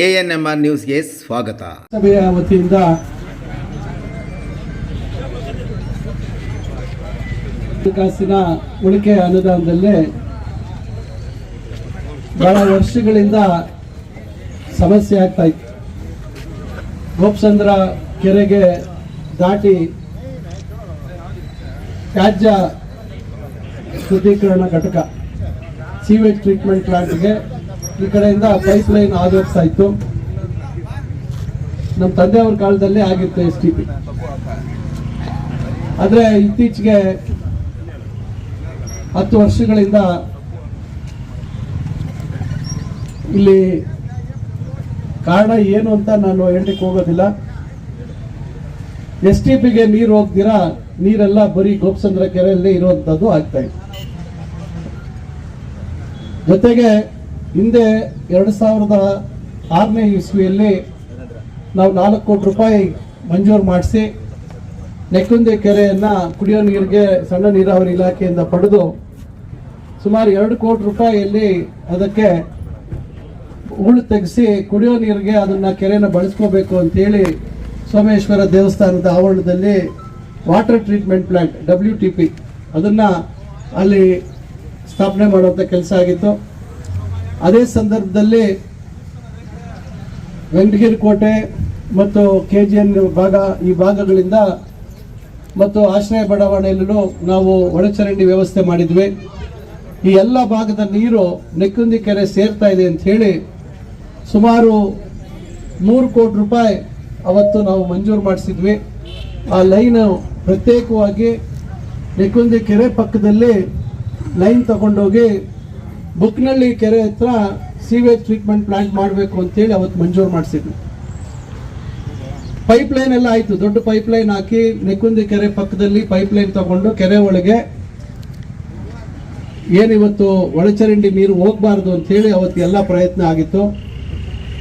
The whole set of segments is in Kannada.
ಎ ಎನ್ ನ್ಯೂಸ್ಗೆ ಸ್ವಾಗತ. ಸಭೆಯ ವತಿಯಿಂದ ಹಣಕಾಸಿನ ಉಳಿಕೆ ಅನುದಾನದಲ್ಲಿ ಬಹಳ ವರ್ಷಗಳಿಂದ ಸಮಸ್ಯೆ ಆಗ್ತಾ ಇತ್ತು. ಗೋಪ್ಸಂದ್ರ ಕೆರೆಗೆ ದಾಟಿ ತ್ಯಾಜ್ಯ ಶುದ್ಧೀಕರಣ ಘಟಕ ಸೀವೇಜ್ ಟ್ರೀಟ್ಮೆಂಟ್ ಪ್ಲಾಂಟ್ಗೆ ಈ ಕಡೆಯಿಂದ ಪೈಪ್ ಲೈನ್ ಆಗೋಗ್ತಾ ಇತ್ತು ನಮ್ಮ ತಂದೆಯವ್ರ ಕಾಲದಲ್ಲಿ ಆಗಿತ್ತು ಎಸ್ ಟಿ ಪಿ ಆದರೆ ಇತ್ತೀಚೆಗೆ ಹತ್ತು ವರ್ಷಗಳಿಂದ ಇಲ್ಲಿ ಕಾರಣ ಏನು ಅಂತ ನಾನು ಹೇಳಲಿಕ್ಕೆ ಹೋಗೋದಿಲ್ಲ. ಎಸ್ ಟಿ ಪಿಗೆ ನೀರು ಹೋಗ್ದಿರಾ, ನೀರೆಲ್ಲ ಬರೀ ಗೋಪಸಂದ್ರ ಕೆರೆಯಲ್ಲಿ ಇರುವಂಥದ್ದು ಆಗ್ತಾ ಇದೆ. ಜೊತೆಗೆ ಹಿಂದೆ ಎರಡು ಸಾವಿರದ ಆರನೇ ಇಸ್ವಿಯಲ್ಲಿ ನಾವು ನಾಲ್ಕು ಕೋಟಿ ರೂಪಾಯಿ ಮಂಜೂರು ಮಾಡಿಸಿ ನೆಕ್ಕುಂದಿ ಕೆರೆಯನ್ನ ಕುಡಿಯೋ ನೀರಿಗೆ ಸಣ್ಣ ನೀರಾವರಿ ಇಲಾಖೆಯಿಂದ ಪಡೆದು ಸುಮಾರು ಎರಡು ಕೋಟಿ ರೂಪಾಯಿಯಲ್ಲಿ ಅದಕ್ಕೆ ಉಳು ತೆಗೆಸಿ ಕುಡಿಯೋ ನೀರಿಗೆ ಅದನ್ನ ಕೆರೆನ ಬಳಸ್ಕೋಬೇಕು ಅಂತೇಳಿ ಸೋಮೇಶ್ವರ ದೇವಸ್ಥಾನದ ಆವರಣದಲ್ಲಿ water treatment plant W T P ಅದನ್ನ ಅಲ್ಲಿ ಸ್ಥಾಪನೆ ಮಾಡುವಂಥ ಕೆಲಸ ಆಗಿತ್ತು. ಅದೇ ಸಂದರ್ಭದಲ್ಲಿ ವೆಂಕಟಗಿರಿ ಕೋಟೆ ಮತ್ತು ಕೆ ಜಿ ಎನ್ ಭಾಗ ಈ ಭಾಗಗಳಿಂದ ಮತ್ತು ಆಶ್ರಯ ಬಡಾವಣೆಯಲ್ಲೂ ನಾವು ಒಳಚರಂಡಿ ವ್ಯವಸ್ಥೆ ಮಾಡಿದ್ವಿ. ಈ ಎಲ್ಲ ಭಾಗದ ನೀರು ನೆಕ್ಕುಂದಿ ಕೆರೆ ಸೇರ್ತಾ ಇದೆ ಅಂತ ಹೇಳಿ ಸುಮಾರು ಮೂರು ಕೋಟಿ ರೂಪಾಯಿ ಅವತ್ತು ನಾವು ಮಂಜೂರು ಮಾಡಿಸಿದ್ವಿ. ಆ ಲೈನ್ ಪ್ರತ್ಯೇಕವಾಗಿ ನೆಕ್ಕುಂದಿ ಕೆರೆ ಪಕ್ಕದಲ್ಲಿ ಲೈನ್ ತಗೊಂಡೋಗಿ ಬುಕ್ನಳ್ಳಿ ಕೆರೆ ಹತ್ರ ಸೀವೇಜ್ ಟ್ರೀಟ್ಮೆಂಟ್ ಪ್ಲಾಂಟ್ ಮಾಡಬೇಕು ಅಂತೇಳಿ ಅವತ್ತು ಮಂಜೂರು ಮಾಡಿಸಿದ್ವಿ ಪೈಪ್ ಲೈನ್ ಎಲ್ಲ ಆಯ್ತು. ದೊಡ್ಡ ಪೈಪ್ ಲೈನ್ ಹಾಕಿ ನೆಕ್ಕುಂದಿ ಕೆರೆ ಪಕ್ಕದಲ್ಲಿ ಪೈಪ್ ಲೈನ್ ತಗೊಂಡು ಕೆರೆ ಒಳಗೆ ಏನಿವತ್ತು ಒಳಚರಂಡಿ ನೀರು ಹೋಗಬಾರ್ದು ಅಂತ ಹೇಳಿ ಅವತ್ತು ಎಲ್ಲ ಪ್ರಯತ್ನ ಆಗಿತ್ತು.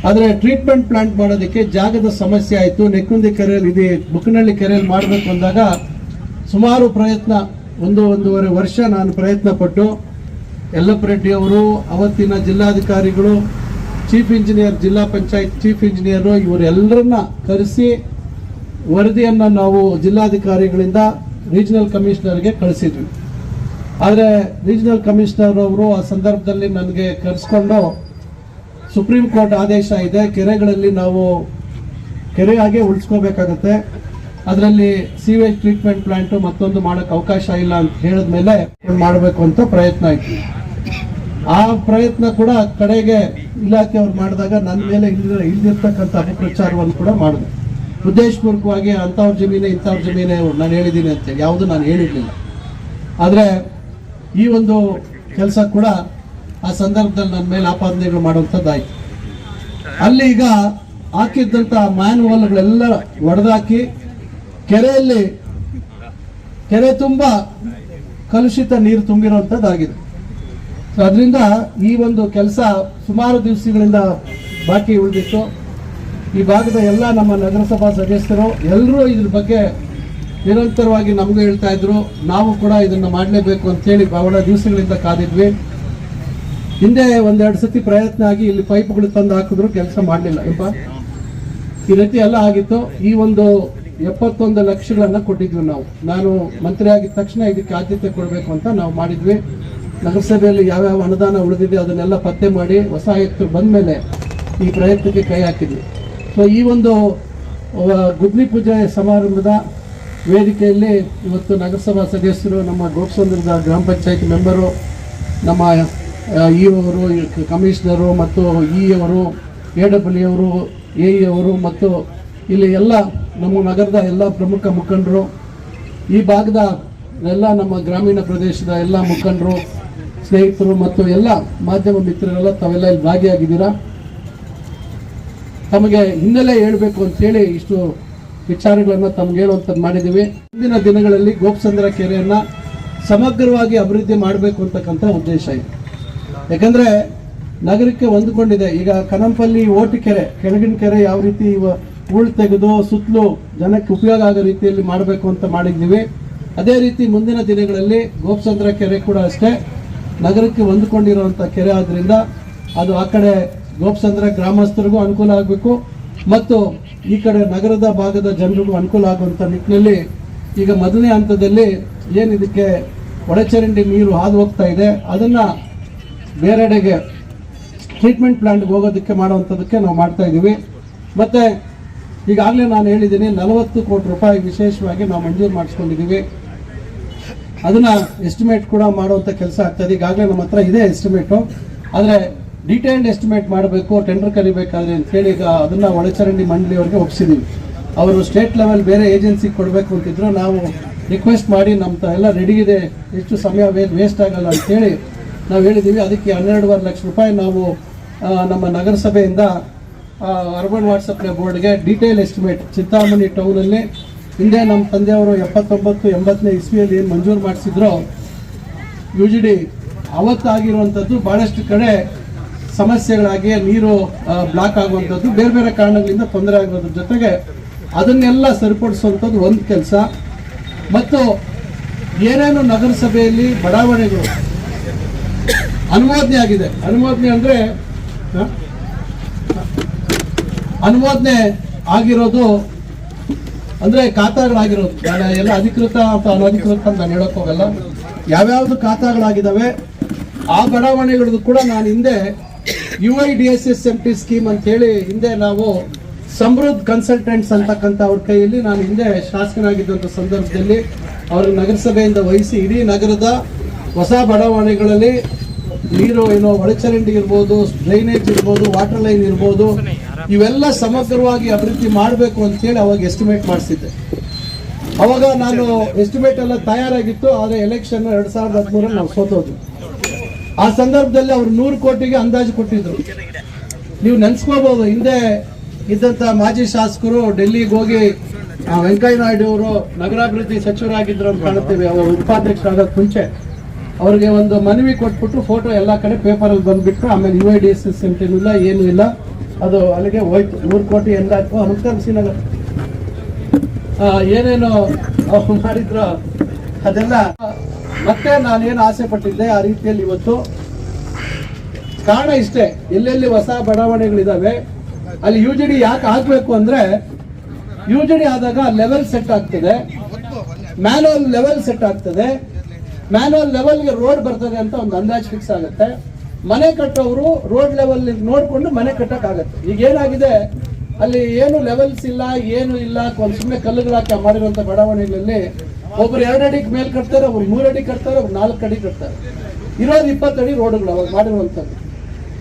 ಆದರೆ ಟ್ರೀಟ್ಮೆಂಟ್ ಪ್ಲಾಂಟ್ ಮಾಡೋದಕ್ಕೆ ಜಾಗದ ಸಮಸ್ಯೆ ಆಯಿತು. ನೆಕ್ಕುಂದಿ ಕೆರೆಯಲ್ಲಿ ಇದೆ. ಬುಕ್ಕನಹಳ್ಳಿ ಕೆರೆಯಲ್ಲಿ ಮಾಡಬೇಕು ಅಂದಾಗ ಸುಮಾರು ಪ್ರಯತ್ನ, ಒಂದು ಒಂದೂವರೆ ವರ್ಷ ನಾನು ಪ್ರಯತ್ನ ಪಟ್ಟು ಯಲ್ಲಪ್ಪ ರೆಡ್ಡಿ ಅವರು, ಅವತ್ತಿನ ಜಿಲ್ಲಾಧಿಕಾರಿಗಳು ಚೀಫ್ ಇಂಜಿನಿಯರ್ ಜಿಲ್ಲಾ ಪಂಚಾಯತ್ ಚೀಫ್ ಇಂಜಿನಿಯರು ಇವರೆಲ್ಲರನ್ನ ಕರೆಸಿ ವರದಿಯನ್ನು ನಾವು ಜಿಲ್ಲಾಧಿಕಾರಿಗಳಿಂದ ರೀಜನಲ್ ಕಮಿಷನರ್ಗೆ ಕಳಿಸಿದ್ವಿ. ಆದರೆ ರೀಜನಲ್ ಕಮಿಷನರ್ ಅವರು ಆ ಸಂದರ್ಭದಲ್ಲಿ ನನಗೆ ಕರೆಸ್ಕೊಂಡು ಸುಪ್ರೀಂ ಕೋರ್ಟ್ ಆದೇಶ ಇದೆ, ಕೆರೆಗಳಲ್ಲಿ ನಾವು ಕೆರೆ ಹಾಗೆ ಉಳಿಸ್ಕೋಬೇಕಾಗತ್ತೆ. ಅದರಲ್ಲಿ ಸೀವೇಜ್ ಟ್ರೀಟ್ಮೆಂಟ್ ಪ್ಲಾಂಟ್ ಮತ್ತೊಂದು ಮಾಡೋಕ್ಕೆ ಅವಕಾಶ ಇಲ್ಲ ಅಂತ ಹೇಳಿದ್ಮೇಲೆ ಮಾಡಬೇಕು ಅಂತ ಪ್ರಯತ್ನ ಆಯ್ತು. ಆ ಪ್ರಯತ್ನ ಕೂಡ ಕಡೆಗೆ ಇಲಾಖೆಯವ್ರು ಮಾಡಿದಾಗ ನನ್ನ ಮೇಲೆ ಇಲ್ದ ಇಲ್ದಿರ್ತಕ್ಕಂಥ ಅಪಪ್ರಚಾರವನ್ನು ಕೂಡ ಮಾಡಿದೆ ಉದ್ದೇಶಪೂರ್ವಕವಾಗಿ ಅಂಥವ್ರ ಜಮೀನೆ ಇಂಥವ್ರ ಜಮೀನೆ ನಾನು ಹೇಳಿದ್ದೀನಿ ಅಂತೇಳಿ ಯಾವುದು ನಾನು ಹೇಳಿರಲಿಲ್ಲ. ಆದರೆ ಈ ಒಂದು ಕೆಲಸ ಕೂಡ ಆ ಸಂದರ್ಭದಲ್ಲಿ ನನ್ನ ಮೇಲೆ ಆಪಾದನೆಗಳು ಮಾಡುವಂಥದ್ದಾಯಿತು ಅಲ್ಲಿ ಈಗ ಹಾಕಿದ್ದಂಥ ಮ್ಯಾನುವಲ್ಗಳೆಲ್ಲ ಒಡೆದಾಕಿ ಕೆರೆಯಲ್ಲಿ ಕೆರೆ ತುಂಬ ಕಲುಷಿತ ನೀರು ತುಂಬಿರುವಂಥದ್ದಾಗಿದೆ. ಸೊ ಅದರಿಂದ ಈ ಒಂದು ಕೆಲಸ ಸುಮಾರು ದಿವಸಗಳಿಂದ ಬಾಕಿ ಉಳಿದಿತ್ತು. ಈ ಭಾಗದ ಎಲ್ಲ ನಮ್ಮ ನಗರಸಭಾ ಸದಸ್ಯರು ಎಲ್ಲರೂ ಇದ್ರ ಬಗ್ಗೆ ನಿರಂತರವಾಗಿ ನಮಗೂ ಹೇಳ್ತಾ ಇದ್ರು. ನಾವು ಕೂಡ ಇದನ್ನು ಮಾಡಲೇಬೇಕು ಅಂತೇಳಿ ಬಹಳ ದಿವಸಗಳಿಂದ ಕಾದಿದ್ವಿ. ಹಿಂದೆ ಒಂದೆರಡು ಸತಿ ಪ್ರಯತ್ನ ಆಗಿ ಇಲ್ಲಿ ಪೈಪ್ಗಳು ತಂದು ಹಾಕಿದ್ರು, ಕೆಲಸ ಮಾಡಲಿಲ್ಲ. ಇಪ್ಪ ಈ ರೀತಿ ಎಲ್ಲ ಆಗಿತ್ತು. ಈ ಒಂದು ಎಪ್ಪತ್ತೊಂದು ಲಕ್ಷಗಳನ್ನು ಕೊಟ್ಟಿದ್ವಿ ನಾವು. ನಾನು ಮಂತ್ರಿ ಆಗಿದ ತಕ್ಷಣ ಇದಕ್ಕೆ ಆದ್ಯತೆ ಕೊಡಬೇಕು ಅಂತ ನಾವು ಮಾಡಿದ್ವಿ. ನಗರಸಭೆಯಲ್ಲಿ ಯಾವ್ಯಾವ ಅನುದಾನ ಉಳಿದಿದೆ ಅದನ್ನೆಲ್ಲ ಪತ್ತೆ ಮಾಡಿ ಹೊಸ ಆಯುಕ್ತರು ಬಂದ ಮೇಲೆ ಈ ಪ್ರಯತ್ನಕ್ಕೆ ಕೈ ಹಾಕಿದ್ವಿ. ಸೊ ಈ ಒಂದು ಗುದ್ನಿ ಪೂಜೆ ಸಮಾರಂಭದ ವೇದಿಕೆಯಲ್ಲಿ ಇವತ್ತು ನಗರಸಭಾ ಸದಸ್ಯರು, ನಮ್ಮ ಗೋಪಸಂದ್ರದ ಗ್ರಾಮ ಪಂಚಾಯತ್ ಮೆಂಬರು, ನಮ್ಮ ಇ ಅವರು ಕಮಿಷನರು ಮತ್ತು ಇ ಅವರು ಎ ಡಬ್ಲ್ಯೂ ಅವರು ಎ ಇ ಅವರು ಮತ್ತು ಇಲ್ಲಿ ಎಲ್ಲ ನಮ್ಮ ನಗರದ ಎಲ್ಲ ಪ್ರಮುಖ ಮುಖಂಡರು, ಈ ಭಾಗದ ಎಲ್ಲ ನಮ್ಮ ಗ್ರಾಮೀಣ ಪ್ರದೇಶದ ಎಲ್ಲ ಮುಖಂಡರು ಸ್ನೇಹಿತರು ಮತ್ತು ಎಲ್ಲ ಮಾಧ್ಯಮ ಮಿತ್ರರೆಲ್ಲ ತಾವೆಲ್ಲ ಇಲ್ಲಿ ಭಾಗಿಯಾಗಿದ್ದೀರಾ? ತಮಗೆ ಹಿನ್ನೆಲೆ ಹೇಳಬೇಕು ಅಂತೇಳಿ ಇಷ್ಟು ವಿಚಾರಗಳನ್ನು ತಮ್ಗೆ ಹೇಳುವಂಥದ್ದು ಮಾಡಿದ್ದೀವಿ. ಮುಂದಿನ ದಿನಗಳಲ್ಲಿ ಗೋಪಸಂದ್ರ ಕೆರೆಯನ್ನು ಸಮಗ್ರವಾಗಿ ಅಭಿವೃದ್ಧಿ ಮಾಡಬೇಕು ಅಂತಕ್ಕಂಥ ಉದ್ದೇಶ ಇದೆ. ಯಾಕಂದ್ರೆ ನಗರಕ್ಕೆ ಹೊಂದಿಕೊಂಡಿದೆ. ಈಗ ಕನಂಪಲ್ಲಿ ಓಟಿ ಕೆರೆ, ಕೆಳಗಿನ ಕೆರೆ ಯಾವ ರೀತಿ ಹೂಳು ತೆಗೆದು ಸುತ್ತಲೂ ಜನಕ್ಕೆ ಉಪಯೋಗ ಆಗೋ ರೀತಿಯಲ್ಲಿ ಮಾಡಬೇಕು ಅಂತ ಮಾಡಿದ್ದೀವಿ. ಅದೇ ರೀತಿ ಮುಂದಿನ ದಿನಗಳಲ್ಲಿ ಗೋಪಸಂದ್ರ ಕೆರೆ ಕೂಡ ಅಷ್ಟೇ. ನಗರಕ್ಕೆ ಹೊಂದಿಕೊಂಡಿರುವಂಥ ಕೆರೆ ಆದ್ರಿಂದ ಅದು ಆ ಕಡೆ ಗೋಪ್ಸಂದ್ರ ಗ್ರಾಮಸ್ಥರಿಗೂ ಅನುಕೂಲ ಆಗಬೇಕು ಮತ್ತು ಈ ಕಡೆ ನಗರದ ಭಾಗದ ಜನರಿಗೂ ಅನುಕೂಲ ಆಗುವಂಥ ನಿಟ್ಟಿನಲ್ಲಿ ಈಗ ಮೊದಲನೇ ಹಂತದಲ್ಲಿ ಏನು ಇದಕ್ಕೆ ಒಳಚರಂಡಿ ನೀರು ಹಾದು ಹೋಗ್ತಾ ಇದೆ, ಅದನ್ನು ಬೇರೆಡೆಗೆ ಟ್ರೀಟ್ಮೆಂಟ್ ಪ್ಲಾಂಟ್ಗೆ ಹೋಗೋದಕ್ಕೆ ಮಾಡೋವಂಥದ್ದಕ್ಕೆ ನಾವು ಮಾಡ್ತಾ ಇದ್ದೀವಿ ಮತ್ತು ಈಗಾಗಲೇ ನಾನು ಹೇಳಿದ್ದೀನಿ ನಲವತ್ತು ಕೋಟಿ ರೂಪಾಯಿ ವಿಶೇಷವಾಗಿ ನಾವು ಮಂಜೂರು ಮಾಡಿಸ್ಕೊಂಡಿದ್ದೀವಿ ಅದನ್ನ ಎಸ್ಟಿಮೇಟ್ ಕೂಡ ಮಾಡುವಂಥ ಕೆಲಸ ಆಗ್ತದೆ. ಈಗಾಗಲೇ ನಮ್ಮ ಹತ್ರ ಇದೆ ಎಸ್ಟಿಮೇಟು ಆದರೆ ಡೀಟೇಲ್ಡ್ ಎಸ್ಟಿಮೇಟ್ ಮಾಡಬೇಕು ಟೆಂಡರ್ ಕರಿಬೇಕಾದ್ರೆ ಅಂತೇಳಿ ಈಗ ಅದನ್ನು ಒಳಚರಂಡಿ ಮಂಡಳಿಯವರಿಗೆ ಒಪ್ಸಿದ್ದೀವಿ ಅವರು ಸ್ಟೇಟ್ ಲೆವೆಲ್ ಬೇರೆ ಏಜೆನ್ಸಿಗೆ ಕೊಡಬೇಕು ಅಂತಿದ್ರು. ನಾವು ರಿಕ್ವೆಸ್ಟ್ ಮಾಡಿ ನಮ್ಮ ಎಲ್ಲ ರೆಡಿ ಇದೆ. ಎಷ್ಟು ಸಮಯ ವೇಸ್ಟ್ ಆಗಲ್ಲ ಅಂತೇಳಿ ನಾವು ಹೇಳಿದ್ದೀವಿ ಅದಕ್ಕೆ ಹನ್ನೆರಡುವರೆ ಲಕ್ಷ ರೂಪಾಯಿ ನಾವು ನಮ್ಮ ನಗರಸಭೆಯಿಂದ ಅರ್ಬನ್ ವಾಟ್ಸಪ್ ಬೋರ್ಡ್ಗೆ ಡೀಟೇಲ್ ಎಸ್ಟಿಮೇಟ್ ಚಿಂತಾಮಣಿ ಟೌನಲ್ಲಿ ಹಿಂದೆ ನಮ್ಮ ತಂದೆಯವರು ಎಪ್ಪತ್ತೊಂಬತ್ತು, ಎಂಬತ್ತನೇ ಇಸ್ವಿಯಲ್ಲಿ ಏನು ಮಂಜೂರು ಮಾಡಿಸಿದ್ರು ಯು ಜಿ ಡಿ ಅವತ್ತಾಗಿರುವಂಥದ್ದು ಭಾಳಷ್ಟು ಕಡೆ ಸಮಸ್ಯೆಗಳಾಗಿ ನೀರು ಬ್ಲಾಕ್ ಆಗುವಂಥದ್ದು, ಬೇರೆ ಬೇರೆ ಕಾರಣಗಳಿಂದ ತೊಂದರೆ ಆಗೋದ್ರ ಜೊತೆಗೆ ಅದನ್ನೆಲ್ಲ ಸರಿಪಡಿಸುವಂಥದ್ದು ಒಂದು ಕೆಲಸ. ಮತ್ತು ಏನೇನು ನಗರಸಭೆಯಲ್ಲಿ ಬಡಾವಣೆಗಳು ಅನುಮೋದನೆ ಆಗಿದೆ. ಅನುಮೋದನೆ ಅಂದರೆ ಅನುಮೋದನೆ ಆಗಿರೋದು ಅಂದ್ರೆ ಖಾತಾಗಳಾಗಿರೋದು ನಾನು ಎಲ್ಲ ಅಧಿಕೃತ ಅಥವಾ ಅನಧಿಕೃತ ಅಂತ ನಾನು ಹೇಳಕ್ ಹೋಗಲ್ಲ. ಯಾವ್ಯಾವ್ದು ಖಾತಾಗಳಾಗಿದ್ದಾವೆ ಆ ಬಡಾವಣೆಗಳದ್ದು ಕೂಡ ನಾನು ಹಿಂದೆ U I D S S M T scheme ಅಂತ ಹೇಳಿ ಹಿಂದೆ ನಾವು ಸಮೃದ್ಧ ಕನ್ಸಲ್ಟೆಂಟ್ಸ್ ಅಂತಕ್ಕಂಥ ಅವ್ರ ಕೈಯಲ್ಲಿ ನಾನು ಹಿಂದೆ ಶಾಸಕನಾಗಿದ್ದಂಥ ಸಂದರ್ಭದಲ್ಲಿ ಅವ್ರ ನಗರಸಭೆಯಿಂದ ವಹಿಸಿ ಇಡೀ ನಗರದ ಹೊಸ ಬಡಾವಣೆಗಳಲ್ಲಿ ನೀರು ಏನೋ ಒಳಚರಂಡಿ ಇರ್ಬೋದು ಡ್ರೈನೇಜ್ ಇರ್ಬೋದು ವಾಟರ್ ಲೈನ್ ಇರ್ಬೋದು ಇವೆಲ್ಲ ಸಮಗ್ರವಾಗಿ ಅಭಿವೃದ್ಧಿ ಮಾಡಬೇಕು ಅಂತೇಳಿ ಅವಾಗ ಎಸ್ಟಿಮೇಟ್ ಮಾಡಿಸಿದ್ದೆ. ಅವಾಗ ನಾನು ಎಸ್ಟಿಮೇಟ್ ಎಲ್ಲ ತಯಾರಾಗಿತ್ತು, ಆದರೆ ಎಲೆಕ್ಷನ್ ಎರಡು ಸಾವಿರದ ಹದಿಮೂರಲ್ಲಿ ನಾವು ಸೋತೋದು ಆ ಸಂದರ್ಭದಲ್ಲಿ ಅವ್ರು ನೂರು ಕೋಟಿಗೆ ಅಂದಾಜು ಕೊಟ್ಟಿದ್ರು. ನೀವು ನೆನ್ಸ್ಕೋಬಹುದು ಹಿಂದೆ ಇದ್ದಂತ ಮಾಜಿ ಶಾಸಕರು ಡೆಲ್ಲಿಗೆ ಹೋಗಿ ವೆಂಕಯ್ಯ ನಾಯ್ಡು ಅವರು ನಗರಾಭಿವೃದ್ಧಿ ಸಚಿವರಾಗಿದ್ರು ಅಂತ ಕಾಣುತ್ತೇವೆ ಅವರು ಉಪಾಧ್ಯಕ್ಷರಾಗೋದು ಮುಂಚೆ. ಅವ್ರಿಗೆ ಒಂದು ಮನವಿ ಕೊಟ್ಬಿಟ್ಟು ಫೋಟೋ ಎಲ್ಲ ಕಡೆ ಪೇಪರಲ್ಲಿ ಬಂದುಬಿಟ್ಟು ಆಮೇಲೆ U I D S S ಇಲ್ಲ ಏನೂ ಇಲ್ಲ. ಅದು ಅಲ್ಲಿಗೆ ಹೋಯ್ತು. ನೂರು ಕೋಟಿ ಎಂದಾಕು ಶ್ರೀನಗರ್. ಆ, ಏನೇನು ಮಾಡಿದ್ರು ಅದೆಲ್ಲ ಮತ್ತೆ ನಾನೇನು ಆಸೆ ಪಟ್ಟಿದ್ದೆ ಆ ರೀತಿಯಲ್ಲಿ ಇವತ್ತು. ಕಾರಣ ಇಷ್ಟೇ ಎಲ್ಲೆಲ್ಲಿ ಹೊಸ ಬಡಾವಣೆಗಳಿದ್ದಾವೆ ಅಲ್ಲಿ ಯು ಜಿ ಡಿ ಯಾಕೆ ಆಗ್ಬೇಕು ಅಂದ್ರೆ ಯು ಜಿ ಡಿ ಆದಾಗ ಲೆವೆಲ್ ಸೆಟ್ ಆಗ್ತದೆ. ಮ್ಯಾನುವಲ್ ಲೆವೆಲ್ ಸೆಟ್ ಆಗ್ತದೆ. ಮ್ಯಾನುವಲ್ ಲೆವೆಲ್ಗೆ ರೋಡ್ ಬರ್ತದೆ ಅಂತ ಒಂದು ಅಂದಾಜು ಫಿಕ್ಸ್ ಆಗುತ್ತೆ. ಮನೆ ಕಟ್ಟೋರು ರೋಡ್ ಲೆವೆಲ್ ನೋಡ್ಕೊಂಡು ಮನೆ ಕಟ್ಟಕ್ಕಾಗತ್ತೆ. ಈಗ ಏನಾಗಿದೆ? ಅಲ್ಲಿ ಏನು ಲೆವೆಲ್ಸ್ ಇಲ್ಲ, ಏನು ಇಲ್ಲ ಒಂದು ಸುಮ್ಮನೆ ಕಲ್ಲುಗಳಾಕಿ ಮಾಡಿರುವಂಥ ಬಡಾವಣೆಗಳಲ್ಲಿ ಒಬ್ರು ಎರಡು ಅಡಿ ಮೇಲೆ ಕಟ್ತಾರೆ, ಒಬ್ರು ಅಡಿ ಕಟ್ತಾರೆ, ಒಬ್ರು ನಾಲ್ಕು ಅಡಿ ಕಟ್ತಾರೆ. ಇರೋದು ಇಪ್ಪತ್ತಡಿ ರೋಡ್ಗಳು ಅವಾಗ ಮಾಡಿರುವಂಥದ್ದು.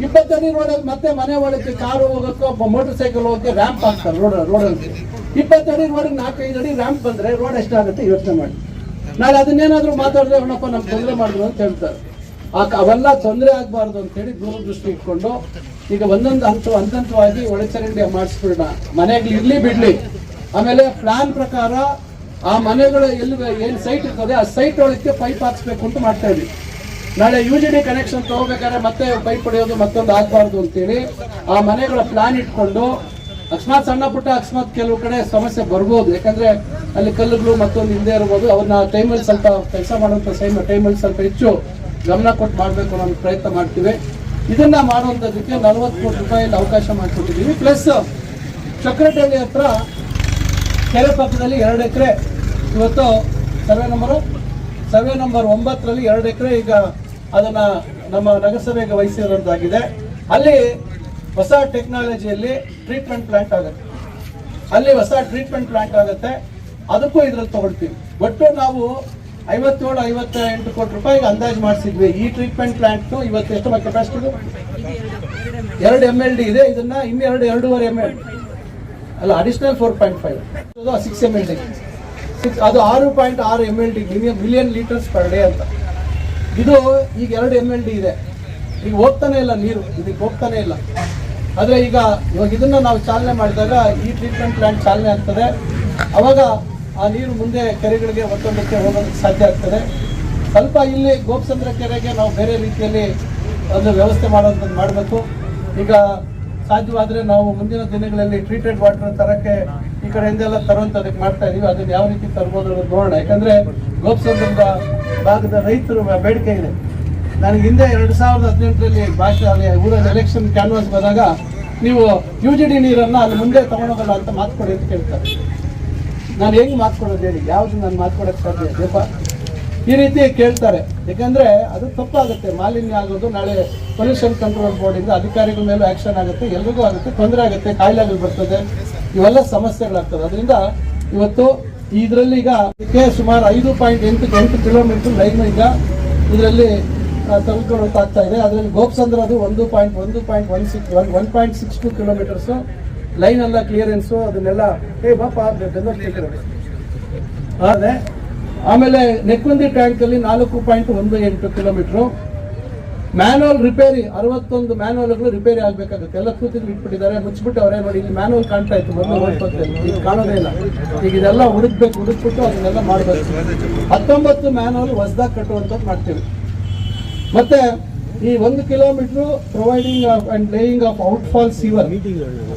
ಇಪ್ಪತ್ತಡಿ ರೋಡಲ್ಲಿ ಮತ್ತೆ ಮನೆ ಒಳಗೆ ಕಾರು ಹೋಗೋಕ್ಕೋ ಒಬ್ಬ ಮೋಟರ್ ಸೈಕಲ್ ಹೋಗೋಕೆ ರ್ಯಾಂಪ್ ಹಾಕ್ತಾರೆ ರೋಡ್ ರೋಡಲ್ಲಿ ಇಪ್ಪತ್ತಡಿ ರೋಡಿಗೆ ನಾಲ್ಕೈದು ಅಡಿ ರ್ಯಾಂಪ್ ಬಂದ್ರೆ ರೋಡ್ ಎಷ್ಟಾಗುತ್ತೆ ಯೋಚನೆ ಮಾಡಿ. ನಾಳೆ ಅದನ್ನೇನಾದರೂ ಮಾತಾಡಿದ್ರೆ ಅವನಪ್ಪ ನಮ್ಗೆ ತೊಂದರೆ ಮಾಡಿದ್ರು ಅಂತ ಹೇಳ್ತಾರೆ. ಆ ಅವೆಲ್ಲ ತೊಂದರೆ ಆಗಬಾರ್ದು ಅಂತೇಳಿ ದೂರದೃಷ್ಟಿ ಇಟ್ಕೊಂಡು ಈಗ ಒಂದೊಂದು ಹಂತ ಹಂತವಾಗಿ ಒಳಚರಂಡಿ ಮಾಡಿಸ್ಬಿಡೋಣ. ಮನೆಗೆ ಇರ್ಲಿ ಬಿಡ್ಲಿ. ಆಮೇಲೆ ಪ್ಲಾನ್ ಪ್ರಕಾರ ಆ ಮನೆಗಳು ಎಲ್ಲಿ ಏನು ಸೈಟ್ ಇರ್ತದೆ, ಆ ಸೈಟ್ ಒಳಕ್ಕೆ ಪೈಪ್ ಹಾಕ್ಸ್ಬೇಕು ಅಂತ ಮಾಡ್ತಾ ಇದ್ವಿ. ನಾಳೆ ಯು ಜಿ ಕನೆಕ್ಷನ್ ತಗೋಬೇಕಾದ್ರೆ ಮತ್ತೆ ಪೈಪ್ ಹೊಡೆಯೋದು ಮತ್ತೊಂದು ಆಗಬಾರ್ದು ಅಂತೇಳಿ ಆ ಮನೆಗಳ ಪ್ಲಾನ್ ಇಟ್ಕೊಂಡು ಅಕಸ್ಮಾತ್ ಸಣ್ಣ ಪುಟ್ಟ ಅಕಸ್ಮಾತ್ ಕೆಲವು ಕಡೆ ಸಮಸ್ಯೆ ಬರ್ಬೋದು. ಯಾಕಂದ್ರೆ ಅಲ್ಲಿ ಕಲ್ಲುಗಳು ಮತ್ತೊಂದು ಹಿಂದೆ ಇರ್ಬೋದು. ಅವ್ರನ್ನ ಟೈಮಲ್ಲಿ ಸ್ವಲ್ಪ ಕೆಲಸ ಮಾಡುವಂಥ ಸೈಮ್ ಟೈಮಲ್ಲಿ ಸ್ವಲ್ಪ ಹೆಚ್ಚು ಗಮನ ಕೊಟ್ಟು ಮಾಡಬೇಕು ಅನ್ನೋ ಪ್ರಯತ್ನ ಮಾಡ್ತೀವಿ. ಇದನ್ನ ಮಾಡುವಂಥದ್ದಕ್ಕೆ ನಲವತ್ತು ಕೋಟಿ ರೂಪಾಯಿ ಅವಕಾಶ ಮಾಡಿಕೊಟ್ಟಿದ್ದೀವಿ. ಪ್ಲಸ್ ಚಕ್ರಟಳ್ಳಿ ಹತ್ರ ಕೆರೆ ಪಕ್ಕದಲ್ಲಿ ಎರಡು ಎಕರೆ. ಇವತ್ತು ಸರ್ವೆ ನಂಬರು ಸರ್ವೆ ನಂಬರ್ ಒಂಬತ್ತರಲ್ಲಿ ಎರಡು ಎಕರೆ ಈಗ ಅದನ್ನ ನಮ್ಮ ನಗರಸಭೆಗೆ ವಹಿಸಿರೋದಾಗಿದೆ. ಅಲ್ಲಿ ಹೊಸ ಟೆಕ್ನಾಲಜಿಯಲ್ಲಿ ಟ್ರೀಟ್ಮೆಂಟ್ ಪ್ಲಾಂಟ್ ಆಗುತ್ತೆ. ಅಲ್ಲಿ ಹೊಸ ಟ್ರೀಟ್ಮೆಂಟ್ ಪ್ಲಾಂಟ್ ಆಗುತ್ತೆ. ಅದಕ್ಕೂ ಇದ್ರಲ್ಲಿ ತಗೊಳ್ತೀವಿ. ಒಟ್ಟು ನಾವು ಐವತ್ತೇಳು ಐವತ್ತ ಎಂಟು ಕೋಟಿ ರೂಪಾಯಿಗೆ ಅಂದಾಜು ಮಾಡಿಸಿದ್ವಿ. ಈ ಟ್ರೀಟ್ಮೆಂಟ್ ಪ್ಲಾಂಟ್ ಇವತ್ತು ಎಷ್ಟು ಕೆಪಾಸಿಟಿ ಎರಡು ಎಂ ಎಲ್ ಡಿ ಇದೆ. ಇದನ್ನ ಇನ್ನೆರಡು ಎರಡೂವರೆ ಎಂ ಎಲ್ ಅಲ್ಲ additional four point five six M L D six ಅದು ಆರು ಪಾಯಿಂಟ್ ಆರು M L D million litres per day ಅಂತ. ಇದು ಈಗ ಎರಡು ಎಂ ಎಲ್ ಡಿ ಇದೆ. ಈಗ ಹೋಗ್ತಾನೆ ಇಲ್ಲ ನೀರು. ಇದಕ್ಕೆ ಹೋಗ್ತಾನೆ ಇಲ್ಲ. ಆದರೆ ಈಗ ಇವಾಗ ಇದನ್ನು ನಾವು ಚಾಲನೆ ಮಾಡಿದಾಗ ಈ ಟ್ರೀಟ್ಮೆಂಟ್ ಪ್ಲಾಂಟ್ ಚಾಲನೆ ಆಗ್ತದೆ. ಅವಾಗ ಆ ನೀರು ಮುಂದೆ ಕೆರೆಗಳಿಗೆ ಒತ್ತೊಂದಕ್ಕೆ ಹೋಗೋದಕ್ಕೆ ಸಾಧ್ಯ ಆಗ್ತದೆ. ಸ್ವಲ್ಪ ಇಲ್ಲಿ ಗೋಪಸಂದ್ರ ಕೆರೆಗೆ ನಾವು ಬೇರೆ ರೀತಿಯಲ್ಲಿ ಒಂದು ವ್ಯವಸ್ಥೆ ಮಾಡೋಂಥದ್ದು ಮಾಡಬೇಕು. ಈಗ ಸಾಧ್ಯವಾದರೆ ನಾವು ಮುಂದಿನ ದಿನಗಳಲ್ಲಿ ಟ್ರೀಟೆಡ್ ವಾಟರ್ ತರಕ್ಕೆ ಈ ಕಡೆಯಿಂದೆಲ್ಲ ತರುವಂಥದಕ್ಕೆ ಮಾಡ್ತಾ ಇದ್ದೀವಿ ಅದನ್ನು ಯಾವ ರೀತಿ ತರ್ಬೋದು ಅನ್ನೋದು ನೋಡೋಣ. ಯಾಕಂದರೆ ಗೋಪಸಂದ್ರದ ಭಾಗದ ರೈತರು ಬೇಡಿಕೆ ಇದೆ. ನನಗೆ ಹಿಂದೆ ಎರಡು ಸಾವಿರದ ಹದಿನೆಂಟರಲ್ಲಿ ಭಾಷೆ ಊರಲ್ಲಿ ಎಲೆಕ್ಷನ್ ಕ್ಯಾನ್ವಾಸ್ ಬಂದಾಗ ನೀವು ಯು ಜಿ ಡಿ ನೀರನ್ನು ಅಲ್ಲಿ ಮುಂದೆ ತಗೊಂಡೋಗಲ್ಲ ಅಂತ ಮಾತು ಕೊಡಿ ಅಂತ ಕೇಳ್ತಾರೆ. ನಾನು ಹೇಗೆ ಮಾತು ಹೇಳಿ? ಯಾವ್ದು ನಾನು ಮಾತು ಸಾಧ್ಯ? ದೀಪ ಈ ರೀತಿ ಕೇಳ್ತಾರೆ. ಯಾಕಂದ್ರೆ ಅದು ತಪ್ಪಾಗುತ್ತೆ. ಮಾಲಿನ್ಯ ಆಗೋದು, ನಾಳೆ ಪೊಲ್ಯೂಷನ್ ಕಂಟ್ರೋಲ್ ಬೋರ್ಡಿಂದ ಅಧಿಕಾರಿಗಳ ಮೇಲೂ ಆಕ್ಷನ್ ಆಗುತ್ತೆ. ಎಲ್ರಿಗೂ ಆಗುತ್ತೆ. ತೊಂದರೆ ಆಗುತ್ತೆ. ಕಾಯಿಲೆಗಳು ಬರ್ತದೆ. ಇವೆಲ್ಲ ಸಮಸ್ಯೆಗಳಾಗ್ತದೆ ಅದರಿಂದ ಇವತ್ತು ಇದರಲ್ಲಿ ಈಗ ಅದಕ್ಕೆ ಸುಮಾರು ಐದು ಪಾಯಿಂಟ್ ಎಂಟು ಎಂಟು ಕಿಲೋಮೀಟರ್ ಲೈನ್ ಈಗ ಇದರಲ್ಲಿ ಆಗ್ತಾ ಇದೆ. ಅದರಲ್ಲಿ ಗೋಪ್ಸಂದ್ರ ಅದು ಒಂದು ಪಾಯಿಂಟ್ ಒಂದು point one six one one point six two kilometres line ಎಲ್ಲ ಕ್ಲಿಯರೆನ್ಸು ಅದನ್ನೆಲ್ಲ, ಏ, ಬಾಪ, ಆದರೆ ಆಮೇಲೆ ನೆಕ್ಕುಂದಿ ಟ್ಯಾಂಕ್ ಅಲ್ಲಿ ನಾಲ್ಕು ಪಾಯಿಂಟ್ ಒಂದು ಎಂಟು ಕಿಲೋಮೀಟರ್ ಮ್ಯಾನುವಲ್ ರಿಪೇರಿ ಅರವತ್ತೊಂದು ಮ್ಯಾನುವಲ್ಗಳು ರಿಪೇರಿ ಆಗಬೇಕಾಗುತ್ತೆ. ಎಲ್ಲ ಕೂತಿದ್ರು ಬಿಟ್ಬಿಟ್ಟಿದ್ದಾರೆ. ಮುಚ್ಚಿಬಿಟ್ಟು ಅವರೇ ನೋಡಿ ಇಲ್ಲಿ ಮ್ಯಾನುವಲ್ ಕಾಣ್ತಾ ಇತ್ತು. ಮೊದಲು. ಈಗ ಕಾಣೋದೇ ಇಲ್ಲ. ಈಗ ಇದೆಲ್ಲ ಹುಡುಕ್ಬೇಕು, ಹುಡುಕ್ಬಿಟ್ಟು ಅದನ್ನೆಲ್ಲ ಮಾಡಬೇಕು. ಹತ್ತೊಂಬತ್ತು ಮ್ಯಾನುವಲ್ ಹೊಸದಾಗಿ ಕಟ್ಟುವಂಥದ್ದು ಮಾಡ್ತೀವಿ. ಮತ್ತೆ ಈ ಒಂದು kilometre providing and laying of outfall sewer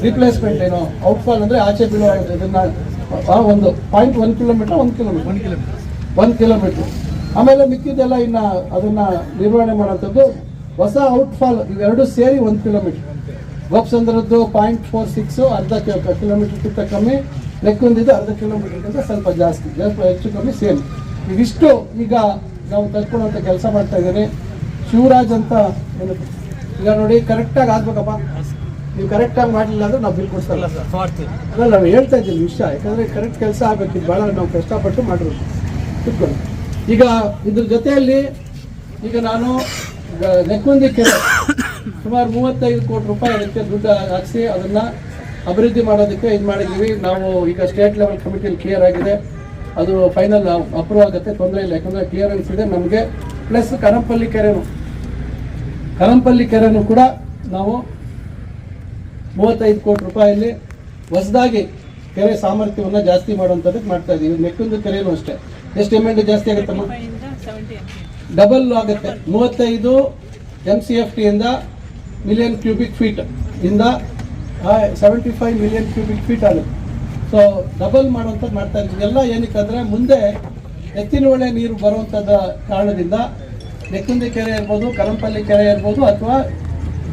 replacement ಏನು? ಔಟ್ಫಾಲ್ ಅಂದ್ರೆ ಆಚೆ ಬಿಲೋ ಇದನ್ನ ಒಂದು ಪಾಯಿಂಟ್ ಒನ್ ಕಿಲೋಮೀಟರ್ ಒಂದು ಕಿಲೋಮೀಟರ್. ಒಂದು ಕಿಲೋಮೀಟರ್. ಒಂದು ಕಿಲೋಮೀಟರ್. ಆಮೇಲೆ ಮಿಕ್ಕಿದೆಲ್ಲ ಇನ್ನ ಅದನ್ನ ನಿರ್ವಹಣೆ ಮಾಡೋಂಥದ್ದು ಹೊಸ ಔಟ್ಫಾಲ್ ಇವೆರಡು ಸೇರಿ ಒಂದು ಕಿಲೋಮೀಟರ್. ಗೋಪ್ಸಂದ್ರದ್ದು ಪಾಯಿಂಟ್ ಫೋರ್ ಸಿಕ್ಸ್ ಅರ್ಧ ಕಿಲೋಮೀಟರ್ಗಿಂತ ಕಮ್ಮಿ. ಲೆಕ್ಕೊಂದಿದ್ದು ಅರ್ಧ ಕಿಲೋಮೀಟರ್ಗಿಂತ ಸ್ವಲ್ಪ ಜಾಸ್ತಿ ಸ್ವಲ್ಪ ಹೆಚ್ಚು ಕಮ್ಮಿ ಸೇಮ್. ಇವಿಷ್ಟು ಈಗ ನಾವು ತರ್ಕೊಳ್ಳುವಂಥ ಕೆಲಸ ಮಾಡ್ತಾ ಇದ್ದೀರಿ ಶಿವರಾಜ್ ಅಂತ ಈಗ ನೋಡಿ ಕರೆಕ್ಟಾಗಿ ಆಗ್ಬೇಕಪ್ಪ. ನೀವು ಕರೆಕ್ಟಾಗಿ ಮಾಡಲಿಲ್ಲ ಅಂದ್ರೆ ನಾವು ಬಿಲ್ ಕೊಡ್ಸಲ್ಲ. ಅಲ್ಲ ನಾವು ಹೇಳ್ತಾ ಇದ್ದೀನಿ ವಿಷಯ. ಯಾಕಂದ್ರೆ ಕರೆಕ್ಟ್ ಕೆಲಸ ಆಗ್ಬೇಕು. ಇದು ಭಾಳ ನಾವು ಕಷ್ಟಪಟ್ಟು ಮಾಡಿರೋದು. ತಿಳ್ಕೊಂಡು ಈಗ ಇದ್ರ ಜೊತೆಯಲ್ಲಿ ಈಗ ನಾನು ನೆಕ್ಕೊಂದಿ ಕೆರೆ ಸುಮಾರು ಮೂವತ್ತೈದು ಕೋಟಿ ರೂಪಾಯಿ ಅದಕ್ಕೆ ದುಡ್ಡು ಹಾಕಿಸಿ ಅದನ್ನ ಅಭಿವೃದ್ಧಿ ಮಾಡೋದಕ್ಕೆ ಇದು ಮಾಡಿದ್ದೀವಿ. ನಾವು ಈಗ ಸ್ಟೇಟ್ ಲೆವೆಲ್ ಕಮಿಟಿಯಲ್ಲಿ ಕ್ಲಿಯರ್ ಆಗಿದೆ. ಅದು ಫೈನಲ್ ಅಪ್ರೂವ್ ಆಗುತ್ತೆ ತೊಂದರೆ ಇಲ್ಲ. ಯಾಕಂದ್ರೆ ಕ್ಲಿಯರೆನ್ಸ್ ಇದೆ. ನಮಗೆ ಪ್ಲಸ್ ಕರಂಪಲ್ಲಿ ಕೆರೆನು. ಕರಂಪಲ್ಲಿ ಕೆರೆನು ಕೂಡ ನಾವು ಮೂವತ್ತೈದು ಕೋಟಿ ರೂಪಾಯಲ್ಲಿ ಹೊಸದಾಗಿ ಕೆರೆ ಸಾಮರ್ಥ್ಯವನ್ನು ಜಾಸ್ತಿ ಮಾಡುವಂಥದ್ದು ಮಾಡ್ತಾ ಇದ್ದೀವಿ ನೆಕ್ಕೊಂದು ಕೆರೆಯೂ ಅಷ್ಟೇ. ಎಷ್ಟು ಎಂ ಎಲ್ ಜಾಸ್ತಿ ಆಗುತ್ತಮ್ಮ ಡಬಲ್ ಆಗುತ್ತೆ. ಮೂವತ್ತೈದು ಎಂ ಸಿ ಎಫ್ ಟಿಯಿಂದ ಮಿಲಿಯನ್ ಕ್ಯೂಬಿಕ್ ಫೀಟ್ ಇಂದ seventy five million cubic feet ಆಗುತ್ತೆ. ಸೊ ಡಬಲ್ ಮಾಡುವಂಥದ್ದು ಮಾಡ್ತಾ ಇದ್ದೀವಿ ಎಲ್ಲ ಏನಕ್ಕೆ ಅಂದರೆ ಮುಂದೆ ಎತ್ತಿನ ಒಳ್ಳೆ ನೀರು ಬರುವಂಥದ್ದು ಕಾರಣದಿಂದ ನೆಕ್ಕುಂದಿ ಕೆರೆ ಇರ್ಬೋದು, ಕರಂಪಲ್ಲಿ ಕೆರೆ ಇರ್ಬೋದು ಅಥವಾ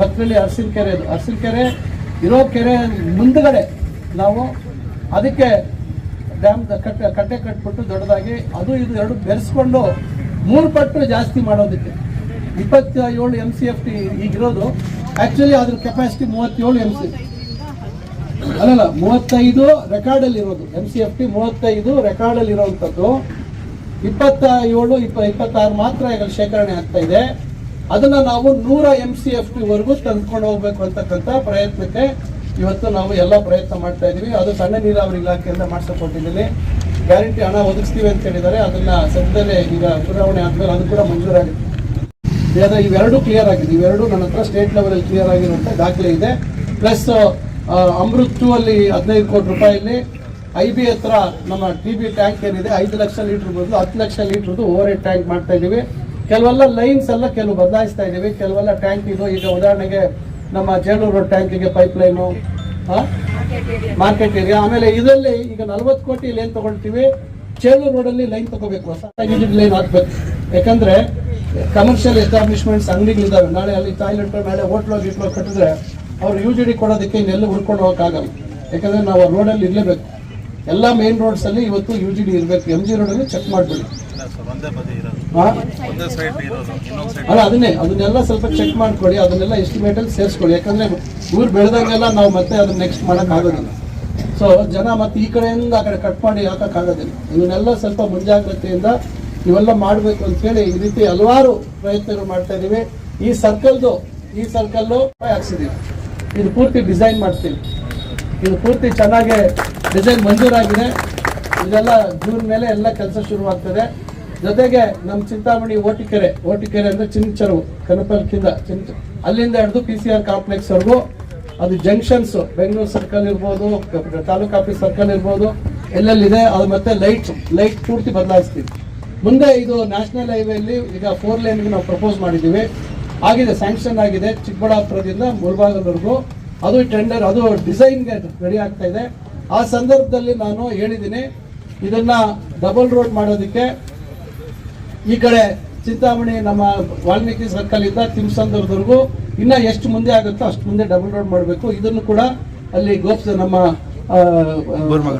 ಭಕ್ತಲ್ಲಿ ಅರಸಿನ ಕೆರೆ ಇದು ಅರಸಿನ ಕೆರೆ ಇರೋ ಕೆರೆ ಮುಂದುಗಡೆ ನಾವು ಅದಕ್ಕೆ ಡ್ಯಾಮ್ ಕಟ್ಟೆ ಕಟ್ಟೆ ಕಟ್ಬಿಟ್ಟು ದೊಡ್ಡದಾಗಿ ಅದು ಇದು ಎರಡು ಬೆರೆಸ್ಕೊಂಡು ಮೂರು ಪಟ್ಟು ಜಾಸ್ತಿ ಮಾಡೋದಕ್ಕೆ. ಇಪ್ಪತ್ತ ಏಳು ಎಂ ಸಿ ಎಫ್ ಟಿ ಈಗಿರೋದು. ಆ್ಯಕ್ಚುಲಿ ಅದ್ರ ಕೆಪಾಸಿಟಿ ಮೂವತ್ತೇಳು ಎಂ ಸಿ ಅಲ್ಲಲ್ಲ, ಮೂವತ್ತೈದು ರೆಕಾರ್ಡಲ್ಲಿ ಇರೋದು ಎಂ ಸಿ ಎಫ್ ಟಿ ಮೂವತ್ತೈದು ರೆಕಾರ್ಡಲ್ಲಿ ಇರೋವಂಥದ್ದು ಇಪ್ಪತ್ತ ಏಳು ಇಪ್ಪ ಇಪ್ಪತ್ತಾರು ಮಾತ್ರ ಈಗ ಶೇಖರಣೆ ಆಗ್ತಾ ಇದೆ. ಅದನ್ನ ನಾವು ನೂರ ಎಂ ಸಿ ಎಫ್ ಟಿ ವರೆಗೂ ತಂದ್ಕೊಂಡು ಹೋಗ್ಬೇಕು ಅಂತಕ್ಕಂಥ ಪ್ರಯತ್ನಕ್ಕೆ ಇವತ್ತು ನಾವು ಎಲ್ಲ ಪ್ರಯತ್ನ ಮಾಡ್ತಾ ಇದೀವಿ. ಅದು ಸಣ್ಣ ನೀರಾವರಿ ಇಲಾಖೆಯಿಂದ ಮಾಡಿಸ್ಕೊಟ್ಟಿದ್ದೀನಿ. ಗ್ಯಾರಂಟಿ ಹಣ ಒದಗಿಸ್ತೀವಿ ಅಂತ ಹೇಳಿದ್ದಾರೆ. ಅದನ್ನ ಸದ್ಯದಲ್ಲೇ ಈಗ ಚುನಾವಣೆ ಆದ್ಮೇಲೆ ಅದು ಕೂಡ ಮಂಜೂರಾಗಿದೆ. ಇವಾಗ ಇವೆರಡು ಕ್ಲಿಯರ್ ಆಗಿದೆ. ಇವೆರಡು ನನ್ನ ಹತ್ರ ಸ್ಟೇಟ್ ಲೆವೆಲ್ ಕ್ಲಿಯರ್ ಆಗಿರುವಂತ ದಾಖಲೆ ಇದೆ. ಪ್ಲಸ್ ಅಮೃತ್ ಅಲ್ಲಿ ಹದಿನೈದು ಕೋಟಿ ರೂಪಾಯಿಲಿ ಐ ಬಿ ಹತ್ರ ನಮ್ಮ ಟಿ ಬಿ ಟ್ಯಾಂಕ್ ಏನಿದೆ, ಐದು ಲಕ್ಷ ಲೀಟರ್ ಬದಲು ಹತ್ತು ಲಕ್ಷ ಲೀಟರ್ದು ಓವರ್ ಹೆಡ್ ಟ್ಯಾಂಕ್ ಮಾಡ್ತಾ ಇದ್ದೀವಿ. ಕೆಲವೆಲ್ಲ ಲೈನ್ಸ್ ಎಲ್ಲ ಕೆಲವು ಬದಲಾಯಿಸ್ತಾ ಇದ್ದೀವಿ. ಕೆಲವೆಲ್ಲ ಟ್ಯಾಂಕ್ ಇದು, ಈಗ ಉದಾಹರಣೆಗೆ ನಮ್ಮ ಜೇಳೂರು ರೋಡ್ ಟ್ಯಾಂಕಿಗೆ ಪೈಪ್ ಲೈನು ಮಾರ್ಕೆಟ್ ಏರಿಯಾ ಆಮೇಲೆ ಇದರಲ್ಲಿ ಈಗ ನಲ್ವತ್ತು ಕೋಟಿ ಲೈನ್ ತಗೊಳ್ತೀವಿ. ಚೇಳೂರು ರೋಡಲ್ಲಿ ಲೈನ್ ತಗೋಬೇಕು. ಹೊಸ ಲೈನ್ ಹಾಕ್ಬೇಕು. ಯಾಕಂದ್ರೆ ಕಮರ್ಷಿಯಲ್ ಎಸ್ಟಾಬ್ಲಿಷ್ಮೆಂಟ್ಸ್ ಅಂಗಡಿಗಳಿದ್ದಾವೆ. ನಾಳೆ ಅಲ್ಲಿ ಟಾಯ್ಲೆಟ್ ನಾಳೆ ಹೋಟ್ಲೋ ಗಿಟ್ಲೋ ಕಟ್ಟಿದ್ರೆ ಅವ್ರು ಯು ಜಿ ಡಿ ಕೊಡೋದಕ್ಕೆ ಇನ್ನೆಲ್ಲ ಹುಡ್ಕೊಂಡು ಹೋಗೋಕ್ಕಾಗಲ್ಲ. ಯಾಕಂದ್ರೆ ನಾವು ರೋಡಲ್ಲಿ ಇರಲೇಬೇಕು. ಎಲ್ಲ ಮೇನ್ ರೋಡ್ಸ್ ಅಲ್ಲಿ ಇವತ್ತು ಯು ಜಿ ಡಿ ಇರಬೇಕು. ಎಂ ಜಿ ರೋಡಲ್ಲಿ ಚೆಕ್ ಮಾಡ್ಬಿಡಿ? ಅಲ್ಲ ಅದನ್ನೇ ಅದನ್ನೆಲ್ಲ ಸ್ವಲ್ಪ ಚೆಕ್ ಮಾಡ್ಕೊಳ್ಳಿ ಅದನ್ನೆಲ್ಲ ಎಸ್ಟಿಮೇಟ್ ಅಲ್ಲಿ ಸೇರಿಸ್ಕೊಳ್ಳಿ ಯಾಕಂದ್ರೆ ಊರು ಬೆಳೆದಂಗೆಲ್ಲ ನಾವು ಮತ್ತೆ ಅದನ್ನ ನೆಕ್ಸ್ಟ್ ಮಾಡಕ್ ಆಗೋದಿಲ್ಲ. ಸೊ ಜನ ಮತ್ತೆ ಈ ಕಡೆಯಿಂದ ಆ ಕಡೆ ಕಟ್ ಮಾಡಿ ಹಾಕಕ್ ಆಗೋದಿಲ್ಲ. ಇವನ್ನೆಲ್ಲ ಸ್ವಲ್ಪ ಮುಂಜಾಗ್ರತೆಯಿಂದ ಇವೆಲ್ಲ ಮಾಡಬೇಕು ಅಂತ ಹೇಳಿ ಈ ರೀತಿ ಹಲವಾರು ಪ್ರಯತ್ನಗಳು ಮಾಡ್ತಾ ಇದೀವಿ. ಈ ಸರ್ಕಲ್ದು ಈ ಸರ್ಕಲ್ಲು ಹಾಕ್ಸಿದೀವಿ. ಇದು ಪೂರ್ತಿ ಡಿಸೈನ್ ಮಾಡ್ತೀವಿ. ಇದು ಪೂರ್ತಿ ಚೆನ್ನಾಗಿ ಡಿಸೈನ್ ಮಂಜೂರಾಗಿದೆ. ಇದೆಲ್ಲ ಜೂನ್ ಮೇಲೆ ಎಲ್ಲ ಕೆಲಸ ಶುರುವಾಗ್ತದೆ. ಜೊತೆಗೆ ನಮ್ಮ ಚಿಂತಾಮಣಿ ಓಟಿಕೆರೆ ಓಟಿಕೆರೆ ಅಂದ್ರೆ ಚಿನ್ನಚರವು ಕನಪಲ್ಕಿಂದ ಚಿನ್ನ ಅಲ್ಲಿಂದ ಹಿಡಿದು ಪಿ ಸಿ ಆರ್ ಕಾಂಪ್ಲೆಕ್ಸ್ ವರೆಗೂ. ಅದು ಜಂಕ್ಷನ್ಸ್ ಬೆಂಗಳೂರು ಸರ್ಕಲ್ ಇರ್ಬೋದು ತಾಲೂಕು ಆಫೀಸ್ ಸರ್ಕಲ್ ಇರ್ಬೋದು. ಎಲ್ಲೆಲ್ಲಿದೆ, ಅದು ಮತ್ತೆ ಲೈಟ್ ಲೈಟ್ ಪೂರ್ತಿ ಬದಲಾಯಿಸ್ತೀವಿ. ಮುಂದೆ ಇದು ನ್ಯಾಷನಲ್ ಹೈವೇಲಿ ಈಗ ಫೋರ್ ಲೈನ್ಗೆ ನಾವು ಪ್ರಪೋಸ್ ಮಾಡಿದ್ದೀವಿ. ಆಗಿದೆ ಸ್ಯಾಂಕ್ಷನ್ ಆಗಿದೆ ಚಿಕ್ಕಬಳ್ಳಾಪುರದಿಂದ ಮುಳಬಾಗದವರೆಗೂ ಅದು ಟೆಂಡರ್ ಅದು ಡಿಸೈನ್ಗೆ ರೆಡಿ ಆಗ್ತಾ ಇದೆ. ಆ ಸಂದರ್ಭದಲ್ಲಿ ನಾನು ಹೇಳಿದ್ದೀನಿ ಇದನ್ನ ಡಬಲ್ ರೋಡ್ ಮಾಡೋದಕ್ಕೆ ಈ ಕಡೆ ಚಿಂತಾಮಣಿ ನಮ್ಮ ವಾಲ್ಮೀಕಿ ಸರ್ಕಲ್ ಇಂದ ಇನ್ನೂ ಇನ್ನ ಎಷ್ಟು ಮುಂದೆ ಆಗುತ್ತೋ ಅಷ್ಟು ಮುಂದೆ ಡಬಲ್ ರೋಡ್ ಮಾಡಬೇಕು. ಇದನ್ನು ಕೂಡ ಅಲ್ಲಿ ಗೋಪ್ಸ್ ನಮ್ಮ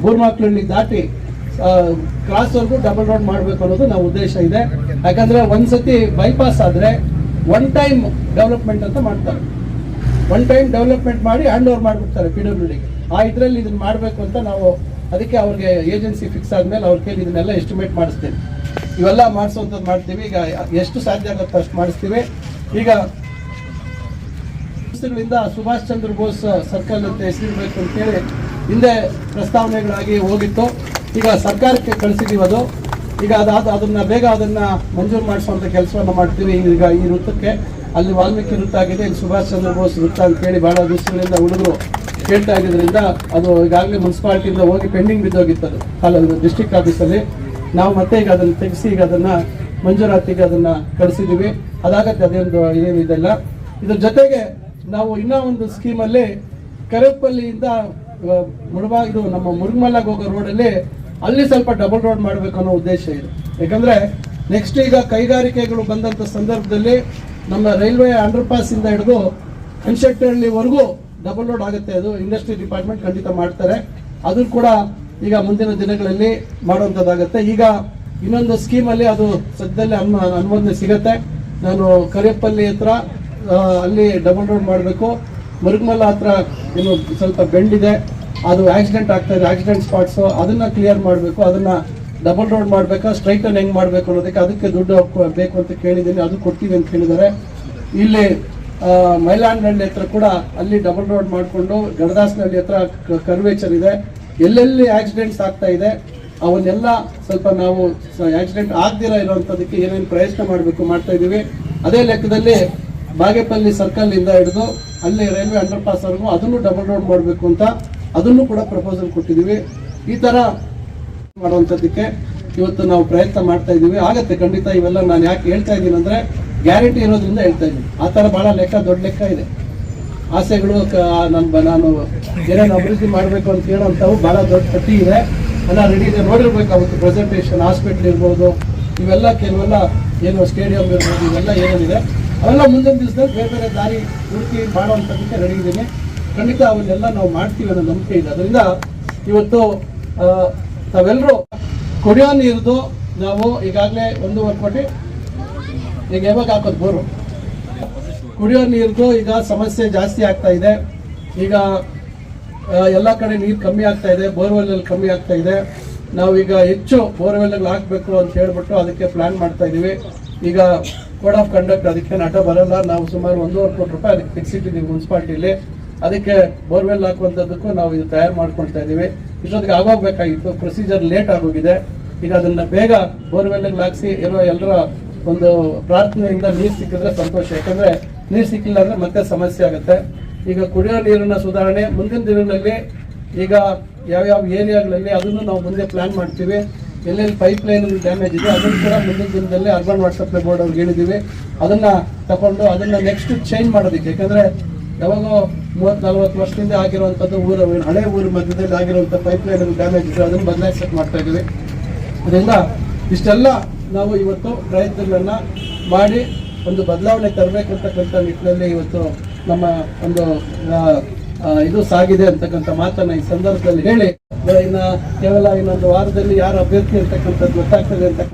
ಬೂರ್ಮಾಕ್ಲಳ್ಳಿ ದಾಟಿ ಕ್ರಾಸ್ವರೆಗೂ ಡಬಲ್ ರೋಡ್ ಮಾಡಬೇಕು ಅನ್ನೋದು ನಾವು ಉದ್ದೇಶ ಇದೆ. ಯಾಕಂದ್ರೆ ಒಂದ್ಸತಿ ಬೈಪಾಸ್ ಆದ್ರೆ ಒನ್ ಟೈಮ್ ಡೆವಲಪ್ಮೆಂಟ್ ಅಂತ ಮಾಡ್ತಾರೆ. ಒನ್ ಟೈಮ್ ಡೆವಲಪ್ಮೆಂಟ್ ಮಾಡಿ ಹ್ಯಾಂಡ್ ಓವರ್ ಮಾಡಿಬಿಡ್ತಾರೆ ಪಿ ಡಬ್ಲ್ಯೂ ಡಿಗೆ ಆ ಇದರಲ್ಲಿ ಇದನ್ನ ಮಾಡಬೇಕು ಅಂತ ನಾವು ಅದಕ್ಕೆ ಅವ್ರಿಗೆ ಏಜೆನ್ಸಿ ಫಿಕ್ಸ್ ಆದಮೇಲೆ ಅವ್ರ ಕೈಲಿ ಇದನ್ನೆಲ್ಲ ಎಸ್ಟಿಮೇಟ್ ಮಾಡಿಸ್ತೀವಿ. ಇವೆಲ್ಲ ಮಾಡಿಸುವಂಥದ್ದು ಮಾಡ್ತೀವಿ. ಈಗ ಎಷ್ಟು ಸಾಧ್ಯ ಆಗುತ್ತೆ ಅಷ್ಟು ಮಾಡಿಸ್ತೀವಿ. ಈಗ ಸುಭಾಷ್ ಚಂದ್ರ ಬೋಸ್ ಸರ್ಕಲ್ ಅಂತ ಹೆಸರಿಡಬೇಕು ಅಂತೇಳಿ ಹಿಂದೆ ಪ್ರಸ್ತಾವನೆಗಳಾಗಿ ಹೋಗಿತ್ತು. ಈಗ ಸರ್ಕಾರಕ್ಕೆ ಕಳಿಸಿದೀವಿ ಅದು. ಈಗ ಅದಾದ ಅದನ್ನ ಬೇಗ ಅದನ್ನ ಮಂಜೂರು ಮಾಡಿಸುವಂಥ ಕೆಲಸವನ್ನು ಮಾಡ್ತೀವಿ. ಈಗ ಈ ವೃತ್ತಕ್ಕೆ ಅಲ್ಲಿ ವಾಲ್ಮೀಕಿ ವೃತ್ತ ಆಗಿದೆ, ಇಲ್ಲಿ ಸುಭಾಷ್ ಚಂದ್ರ ಬೋಸ್ ವೃತ್ತ ಅಂತ ಹೇಳಿ ಬಹಳ ದಿವಸಗಳಿಂದ ಹುಡುಗರು ಕೇಳ್ತಾ ಇದ್ರಿಂದ ಅದು ಈಗಾಗಲೇ ಮುನ್ಸಿಪಾಲಿಟಿಯಿಂದ ಹೋಗಿ ಪೆಂಡಿಂಗ್ ಬಿದ್ದೋಗಿತ್ತು ಅಲ್ಲಿ ಡಿಸ್ಟಿಕ್ ಆಫೀಸಲ್ಲಿ ನಾವು ಮತ್ತೆ ಈಗ ಅದನ್ನು ತೆಗೆಸಿ ಈಗ ಅದನ್ನು ಮಂಜೂರಾತಿಗೆ ಅದನ್ನು ಕಳಿಸಿದ್ದೀವಿ. ಅದಾಗತ್ತೆ ಅದೇನು ಇದೆಲ್ಲ. ಇದ್ರ ಜೊತೆಗೆ ನಾವು ಇನ್ನೂ ಒಂದು ಸ್ಕೀಮಲ್ಲಿ ಕರೇಪಲ್ಲಿಯಿಂದ ಮುಳಬಾಗ ನಮ್ಮ ಮುರುಗಮಲ್ಲಾಗ ಹೋಗೋ ರೋಡಲ್ಲಿ ಅಲ್ಲಿ ಸ್ವಲ್ಪ ಡಬಲ್ ರೋಡ್ ಮಾಡಬೇಕು ಅನ್ನೋ ಉದ್ದೇಶ ಇದೆ. ಯಾಕಂದರೆ ನೆಕ್ಸ್ಟ್ ಈಗ ಕೈಗಾರಿಕೆಗಳು ಬಂದಂಥ ಸಂದರ್ಭದಲ್ಲಿ ನಮ್ಮ ರೈಲ್ವೆ ಅಂಡರ್ ಪಾಸ್ ಇಂದ ಹಿಡಿದು ಕನ್ಶೆಟ್ಟಹಳ್ಳಿವರೆಗೂ ಡಬಲ್ ರೋಡ್ ಆಗುತ್ತೆ. ಅದು ಇಂಡಸ್ಟ್ರಿ ಡಿಪಾರ್ಟ್ಮೆಂಟ್ ಖಂಡಿತ ಮಾಡ್ತಾರೆ. ಅದು ಕೂಡ ಈಗ ಮುಂದಿನ ದಿನಗಳಲ್ಲಿ ಮಾಡುವಂಥದ್ದಾಗುತ್ತೆ ಈಗ ಇನ್ನೊಂದು ಸ್ಕೀಮಲ್ಲಿ ಅದು ಸದ್ಯದಲ್ಲಿ ಅನು ಅನುಮೋದನೆ ಸಿಗುತ್ತೆ. ನಾನು ಕರಿಯಪ್ಪಲ್ಲಿ ಹತ್ರ ಅಲ್ಲಿ ಡಬಲ್ ರೋಡ್ ಮಾಡಬೇಕು. ಮರುಗಮಲ್ಲ ಹತ್ರ ಏನು ಸ್ವಲ್ಪ ಬೆಂಡ್ ಇದೆ. ಅದು ಆಕ್ಸಿಡೆಂಟ್ ಆಗ್ತಾ ಇದೆ. ಆಕ್ಸಿಡೆಂಟ್ ಸ್ಪಾಟ್ಸು ಅದನ್ನ ಕ್ಲಿಯರ್ ಮಾಡಬೇಕು. ಅದನ್ನ ಡಬಲ್ ರೋಡ್ ಮಾಡಬೇಕಾ ಸ್ಟ್ರೈಟ್ ಹೆಂಗೆ ಮಾಡಬೇಕು ಅನ್ನೋದಕ್ಕೆ ಅದಕ್ಕೆ ದುಡ್ಡು ಬೇಕು ಅಂತ ಕೇಳಿದ್ದೀನಿ ಅದು ಕೊಡ್ತೀವಿ ಅಂತ ಹೇಳಿದ್ದಾರೆ. ಇಲ್ಲಿ ಆ, ಮೈಲಾಂಡಹಳ್ಳಿ ಹತ್ರ ಕೂಡ ಅಲ್ಲಿ ಡಬಲ್ ರೋಡ್ ಮಾಡಿಕೊಂಡು ಗಡದಾಸನಹಳ್ಳಿ ಹತ್ರ ಕರ್ವೇಚರ್ ಇದೆ. ಎಲ್ಲೆಲ್ಲಿ ಆಕ್ಸಿಡೆಂಟ್ಸ್ ಆಗ್ತಾ ಇದೆ ಅವನ್ನೆಲ್ಲ ಸ್ವಲ್ಪ ನಾವು ಆಕ್ಸಿಡೆಂಟ್ ಆಗ್ದಿರ ಇರುವಂತದಕ್ಕೆ ಏನೇನು ಪ್ರಯತ್ನ ಮಾಡಬೇಕು ಮಾಡ್ತಾ ಇದೀವಿ ಅದೇ ಲೆಕ್ಕದಲ್ಲಿ ಬಾಗೇಪಲ್ಲಿ ಸರ್ಕಲ್ ಇಂದ ಹಿಡಿದು ಅಲ್ಲಿ ರೈಲ್ವೆ ಅಂಡರ್ ಪಾಸ್ ವರೆಗೂ ಅದನ್ನು ಡಬಲ್ ರೋಡ್ ಮಾಡಬೇಕು ಅಂತ ಅದನ್ನು ಕೂಡ ಪ್ರಪೋಸಲ್ ಕೊಟ್ಟಿದ್ದೀವಿ. ಈ ತರ ಮಾಡುವಂಥದ್ದಕ್ಕೆ ಇವತ್ತು ನಾವು ಪ್ರಯತ್ನ ಮಾಡ್ತಾ ಇದ್ದೀವಿ. ಆಗತ್ತೆ, ಖಂಡಿತ ಇವೆಲ್ಲ ನಾನು ಯಾಕೆ ಹೇಳ್ತಾ ಇದ್ದೀನಿ ಅಂದ್ರೆ ಗ್ಯಾರಂಟಿ ಇರೋದ್ರಿಂದ ಹೇಳ್ತಾ ಇದ್ದೀನಿ. ಆ ಥರ ಭಾಳ ಲೆಕ್ಕ, ದೊಡ್ಡ ಲೆಕ್ಕ ಇದೆ. ಆಸೆಗಳು ನಾನು ನನ್ನ ನಾನು ಏನೇನು ಅಭಿವೃದ್ಧಿ ಮಾಡಬೇಕು ಅಂತ ಹೇಳೋಂಥವು ಭಾಳ ದೊಡ್ಡ ಪಟ್ಟಿ ಇದೆ. ಎಲ್ಲ ರೆಡಿ ಇದೆ. ನೋಡಿರ್ಬೇಕಾಗುತ್ತೆ ಪ್ರೆಸೆಂಟೇಷನ್ ಹಾಸ್ಪಿಟ್ಲ್ ಇರ್ಬೋದು, ಇವೆಲ್ಲ ಕೆಲವೆಲ್ಲ ಏನು ಸ್ಟೇಡಿಯಂ ಇರ್ಬೋದು, ಇವೆಲ್ಲ ಏನೇನಿದೆ. ಅವೆಲ್ಲ ಮುಂದಿನ ದಿವಸದಲ್ಲಿ ಬೇರೆ ಬೇರೆ ದಾರಿ ಪೂರ್ತಿ ಮಾಡೋವಂಥದ್ದಕ್ಕೆ ರೆಡಿ ಇದ್ದೀನಿ. ಖಂಡಿತ ಅವನ್ನೆಲ್ಲ ನಾವು ಮಾಡ್ತೀವಿ ಅನ್ನೋ ನಂಬಿಕೆ ಇದೆ. ಅದರಿಂದ ಇವತ್ತು ತಾವೆಲ್ಲರೂ ಕುಡಿಯೋ ನೀರ್ದು ನಾವು ಈಗಾಗಲೇ ಒಂದೂವರೆ ಕೋಟಿ ಈಗ ಯಾವಾಗ ಹಾಕೋದು ಬೋರು? ಕುಡಿಯೋ ನೀರ್ದು ಈಗ ಸಮಸ್ಯೆ ಜಾಸ್ತಿ ಆಗ್ತಾ ಇದೆ. ಈಗ ಎಲ್ಲ ಕಡೆ ನೀರು ಕಮ್ಮಿ ಆಗ್ತಾ ಇದೆ, ಬೋರ್ವೆಲ್ ಕಮ್ಮಿ ಆಗ್ತಾ ಇದೆ. ನಾವು ಈಗ ಹೆಚ್ಚು ಬೋರ್ವೆಲ್ ಹಾಕಬೇಕು ಅಂತ ಹೇಳ್ಬಿಟ್ಟು ಅದಕ್ಕೆ ಪ್ಲಾನ್ ಮಾಡ್ತಾ ಇದೀವಿ. ಈಗ ಕೋಡ್ ಆಫ್ ಕಂಡಕ್ಟ್ ಅದಕ್ಕೆ ನಟ ಬರಲ್ಲ. ನಾವು ಸುಮಾರು ಒಂದೂವರೆ ಕೋಟಿ ರೂಪಾಯಿ ಅದಕ್ಕೆ ಫಿಕ್ಸ್ ಇಟ್ಟಿದ್ದೀವಿ ಮುನ್ಸಿಪಾಲ್ಟಿಲಿ ಅದಕ್ಕೆ ಬೋರ್ವೆಲ್ ಹಾಕುವಂಥದ್ದಕ್ಕೂ ನಾವು ಇದು ತಯಾರು ಮಾಡ್ಕೊಳ್ತಾ ಇದೀವಿ. ಇಷ್ಟೊತ್ತಿಗೆ ಆಗೋಗ್ಬೇಕಾಗಿತ್ತು ಪ್ರೊಸೀಜರ್ ಲೇಟ್ ಆಗೋಗಿದೆ. ಈಗ ಅದನ್ನ ಬೇಗ ಬೋರ್ವೆಲ್ ಹಾಕ್ಸಿ ಇರೋ ಎಲ್ಲರ ಒಂದು ಪ್ರಾರ್ಥನೆಯಿಂದ ನೀರು ಸಿಕ್ಕಿದ್ರೆ ಸಂತೋಷ. ಯಾಕಂದ್ರೆ ನೀರು ಸಿಕ್ಕಿಲ್ಲ ಅಂದ್ರೆ ಮತ್ತೆ ಸಮಸ್ಯೆ ಆಗುತ್ತೆ. ಈಗ ಕುಡಿಯೋ ನೀರಿನ ಸುಧಾರಣೆ ಮುಂದಿನ ದಿನಗಳಲ್ಲಿ ಈಗ ಯಾವ್ಯಾವ ಏರಿಯಾಗಳಲ್ಲಿ ಅದನ್ನು ನಾವು ಮುಂದೆ ಪ್ಲಾನ್ ಮಾಡ್ತೀವಿ. ಎಲ್ಲೆಲ್ಲಿ ಪೈಪ್ ಲೈನ್ ಡ್ಯಾಮೇಜ್ ಇದೆ, ಅದನ್ನು ಕೂಡ ಮುಂದಿನ ದಿನದಲ್ಲಿ ಅರ್ಬನ್ ವಾಟರ್ ಸಪ್ಲೈ ಬೋರ್ಡ್ ಅವ್ರಿಗೆ ಹೇಳಿದ್ದೀವಿ. ಅದನ್ನ ತಗೊಂಡು ಅದನ್ನ ನೆಕ್ಸ್ಟ್ ಚೇಂಜ್ ಮಾಡೋದಕ್ಕೆ. ಯಾಕಂದ್ರೆ ಯಾವಾಗೋ ಮೂವತ್ತು ನಲ್ವತ್ತು ವರ್ಷದಿಂದ ಆಗಿರುವಂಥದ್ದು ಊರ ಹಳೆ ಊರ ಮಧ್ಯದಲ್ಲಿ ಆಗಿರುವಂಥ ಪೈಪ್ ಲೈನ್ ಡ್ಯಾಮೇಜ್ ಇದೆ ಅದನ್ನು ಬದಲಾಯಿಸಕ್ಕೆ ಮಾಡ್ತಾ ಇದ್ದೀವಿ. ಅದರಿಂದ ಇಷ್ಟೆಲ್ಲ ನಾವು ಇವತ್ತು ಪ್ರಯತ್ನಗಳನ್ನ ಮಾಡಿ ಒಂದು ಬದಲಾವಣೆ ತರಬೇಕಂತಕ್ಕಂಥ ನಿಟ್ಟಿನಲ್ಲಿ ಇವತ್ತು ನಮ್ಮ ಒಂದು ಇದು ಸಾಗಿದೆ ಅಂತಕ್ಕಂಥ ಮಾತನ್ನ ಈ ಸಂದರ್ಭದಲ್ಲಿ ಹೇಳಿ. ಇನ್ನು ಕೇವಲ ಇನ್ನೊಂದು ವಾರದಲ್ಲಿ ಯಾರು ಅಭ್ಯರ್ಥಿ ಇರ್ತಕ್ಕಂಥದ್ದು ಗೊತ್ತಾಗ್ತದೆ ಅಂತ